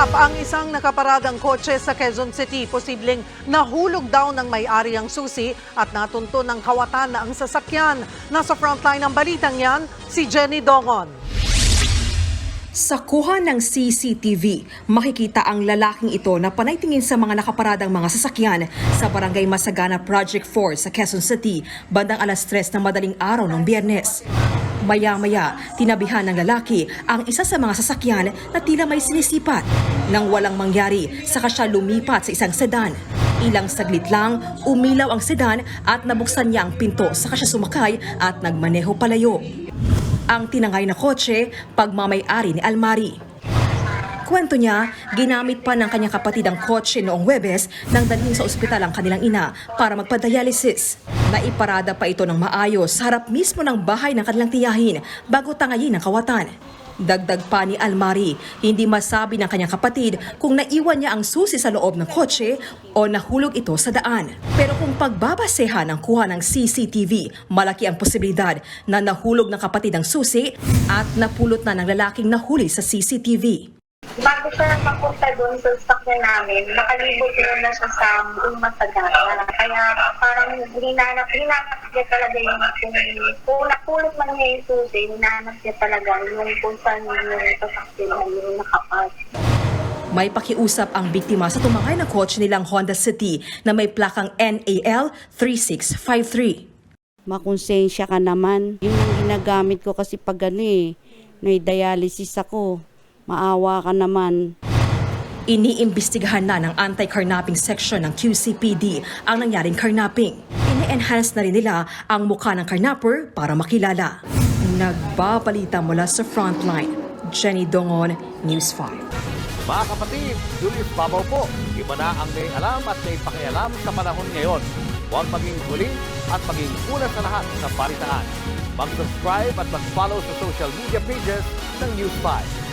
Naganap ang isang nakaparadang kotse sa Quezon City. Posibleng nahulog daw ng may-ari ang susi at natunto ng kawatan na ang sasakyan. Nasa frontline ng balitang yan, si Jenny Dongon. Sa kuha ng CCTV, makikita ang lalaking ito na panay tingin sa mga nakaparadang mga sasakyan sa Barangay Masagana Project 4 sa Quezon City bandang alas 3 ng madaling araw ng biyernes. Maya-maya, tinabihan ng lalaki ang isa sa mga sasakyan na tila may sinisipat. Nang walang mangyari, saka siya lumipat sa isang sedan. Ilang saglit lang, umilaw ang sedan at nabuksan niya ang pinto saka siya sumakay at nagmaneho palayo ang tinangay na kotse, pagmamay-ari ni Almari. Kwento niya, ginamit pa ng kanyang kapatid ang kotse noong Webes nang dalhin sa ospital ang kanilang ina para magpa-dialysis. Naiparada pa ito ng maayos harap mismo ng bahay ng kanilang tiyahin bago tangayin ang kawatan. Dagdag pa ni Almari, hindi masabi ng kanyang kapatid kung naiwan niya ang susi sa loob ng kotse o nahulog ito sa daan. Pero kung pagbabasehan ang kuha ng CCTV, malaki ang posibilidad na nahulog ng kapatid ang susi at napulot na ng lalaking nahuli sa CCTV. Bago siya mapunta doon sa sakya namin, nakalibot muna siya sa buong masagana. Kaya hinanap, hinanap niya talaga yung kung, kung napulot man niya yung susi, hinanap niya talaga yung kung saan yung sasakyan yung nakapas. May pakiusap ang biktima sa tumangay na kotse nilang Honda City na may plakang NAL 3653. makonsensya ka naman. Yun yung ginagamit ko kasi pag ano eh, may dialysis ako. Maawa ka naman. Iniimbestigahan na ng anti-carnapping section ng QCPD ang nangyaring carnapping. Ini-enhance na rin nila ang mukha ng carnapper para makilala. Nagbabalita mula sa frontline. Jenny Dongon, News 5. Mga kapatid, Julius Babaw po. Iba na ang may alam at may pakialam sa panahon ngayon. Huwag maging huli at maging una sa lahat sa balitaan. Mag-subscribe at mag-follow sa social media pages ng News 5.